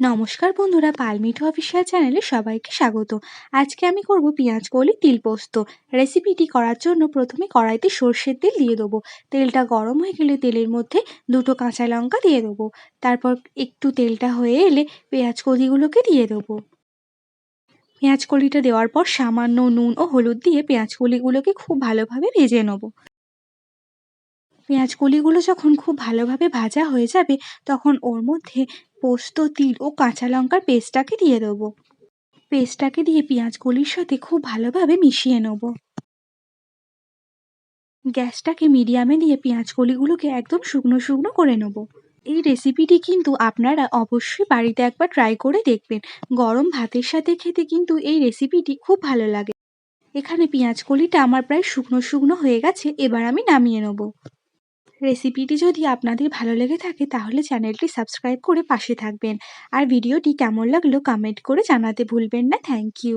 নমস্কার বন্ধুরা পালমিঠু অফিসিয়াল চ্যানেলে সবাইকে স্বাগত। আজকে আমি করব পেঁয়াজ, কলি, তিল পোস্ত। রেসিপিটি করার জন্য প্রথমে কড়াইতে সর্ষের তেল দিয়ে দেবো। তেলটা গরম হয়ে গেলে তেলের মধ্যে দুটো কাঁচা লঙ্কা দিয়ে দেবো। তারপর একটু তেলটা হয়ে এলে পেঁয়াজ কলিগুলোকে দিয়ে দেবো। পেঁয়াজ কলিটা দেওয়ার পর সামান্য নুন ও হলুদ দিয়ে পেঁয়াজ কলিগুলোকে খুব ভালোভাবে ভেজে নেব। পেঁয়াজ কলিগুলো যখন খুব ভালোভাবে ভাজা হয়ে যাবে, তখন ওর মধ্যে পোস্ত, তিল ও কাঁচা লঙ্কার পেস্টটাকে দিয়ে দেবো। পেস্টটাকে দিয়ে পেঁয়াজ কলির সাথে খুব ভালোভাবে মিশিয়ে নেব। গ্যাসটাকে মিডিয়ামে দিয়ে পেঁয়াজ কলিগুলোকে একদম শুকনো শুকনো করে নেব। এই রেসিপিটি কিন্তু আপনারা অবশ্যই বাড়িতে একবার ট্রাই করে দেখবেন। গরম ভাতের সাথে খেতে কিন্তু এই রেসিপিটি খুব ভালো লাগে। এখানে পেঁয়াজ কলিটা আমার প্রায় শুকনো শুকনো হয়ে গেছে, এবার আমি নামিয়ে নেব। রেসিপিটি যদি আপনাদের ভালো লেগে থাকে, তাহলে চ্যানেলটি সাবস্ক্রাইব করে পাশে থাকবেন। আর ভিডিওটি কেমন লাগল কমেন্ট করে জানাতে ভুলবেন না। Thank you